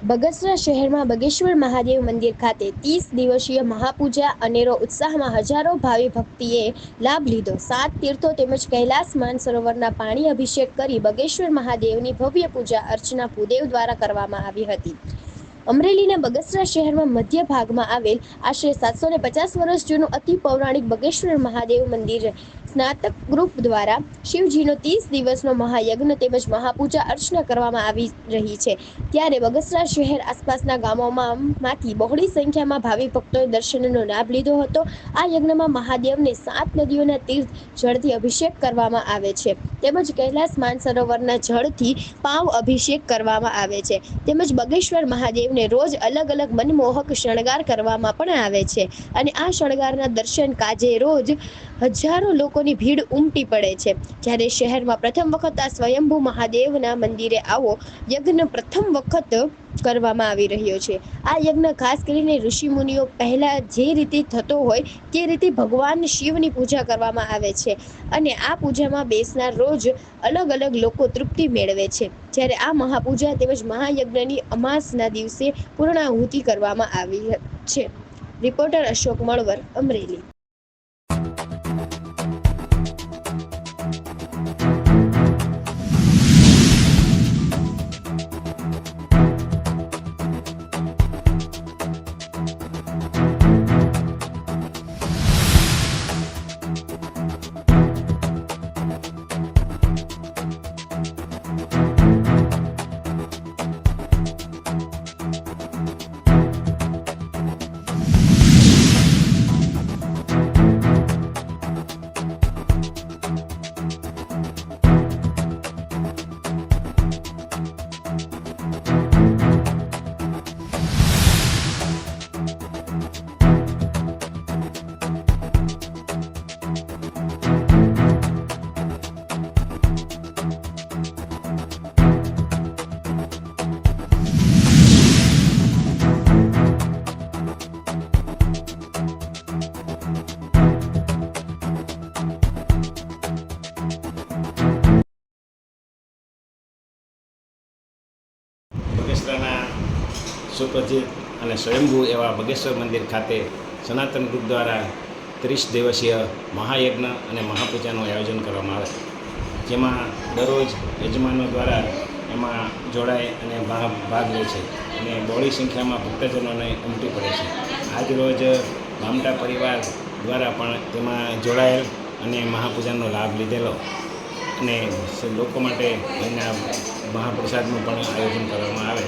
બગસરા શહેરમાં બગેશ્વર મહાદેવ મંદિર ખાતે ત્રીસ દિવસીય મહાપૂજા અનેરો ઉત્સાહમાં હજારો ભાવિ ભક્તિએ લાભ લીધો. સાત તીર્થો તેમજ કૈલાસ માનસરોવરના પાણી અભિષેક કરી બગેશ્વર મહાદેવની ભવ્ય પૂજા અર્ચના ભૂદેવ દ્વારા કરવામાં આવી હતી. અમરેલીના બગસરા શહેરમાં મધ્ય ભાગમાં આવેલ આશરે સાતસો ને પચાસ વર્ષ જૂનું અતિ પૌરાણિક બગેશ્વર મહાદેવ મંદિર સ્નાતક ગ્રુપ દ્વારા શિવજીનો ત્રીસ દિવસનો મહાયજ્ઞ તેમજ મહાપૂજા અર્ચના કરવામાં આવી રહી છે. ત્યારે બગસરા શહેર આસપાસના ગામોમાં બહોળી સંખ્યામાં ભાવિ ભક્તોએ દર્શનનો લાભ લીધો હતો. આ યજ્ઞમાં મહાદેવને સાત નદીઓના તીર્થ જળથી અભિષેક કરવામાં આવે છે. તેમજ કૈલાસ માનસરોવરના જળથી પાવ અભિષેક કરવામાં આવે છે. તેમજ બગેશ્વર મહાદેવને રોજ અલગ અલગ મનમોહક શણગાર કરવામાં પણ આવે છે. અને આ શણગારના દર્શન કાજે રોજ હજારો લોકોની ભીડ ઉમટી પડે છે. જ્યારે શહેરમાં પ્રથમ વખત આ સ્વયંભૂ મહાદેવના મંદિરે આવો યજ્ઞ પ્રથમ વખત કરવામાં આવી રહ્યો છે. આ યજ્ઞ ખાસ કરીને ઋષિ મુનિઓ પહેલા જે રીતે થતો હોય તે રીતે ભગવાન શિવની પૂજા કરવામાં આવે છે અને આ પૂજામાં બેસનાર રોજ અલગ અલગ લોકો તૃપ્તિ મેળવે છે. જ્યારે આ મહાપૂજા તેમજ મહાયજ્ઞની અમાસના દિવસે પૂર્ણાહુતિ કરવામાં આવી છે. રિપોર્ટર અશોક મળવર, અમરેલી. બગેશ્વરના સુપ્રસિદ્ધ અને સ્વયંભૂ એવા બગેશ્વર મંદિર ખાતે સનાતન ગ્રુપ દ્વારા ત્રીસ દિવસીય મહાયજ્ઞ અને મહાપૂજાનું આયોજન કરવામાં આવે. જેમાં દરરોજ યજમાનો દ્વારા એમાં જોડાય અને ભાગ ભાગ લે છે અને બહોળી સંખ્યામાં ભક્તજનોને ઉમટી પડે છે. આજરોજ ગામટા પરિવાર દ્વારા પણ તેમાં જોડાયેલ અને મહાપૂજાનો લાભ લીધેલો. અને લોકો માટે એના મહાપ્રસાદનું પણ આયોજન કરવામાં આવે.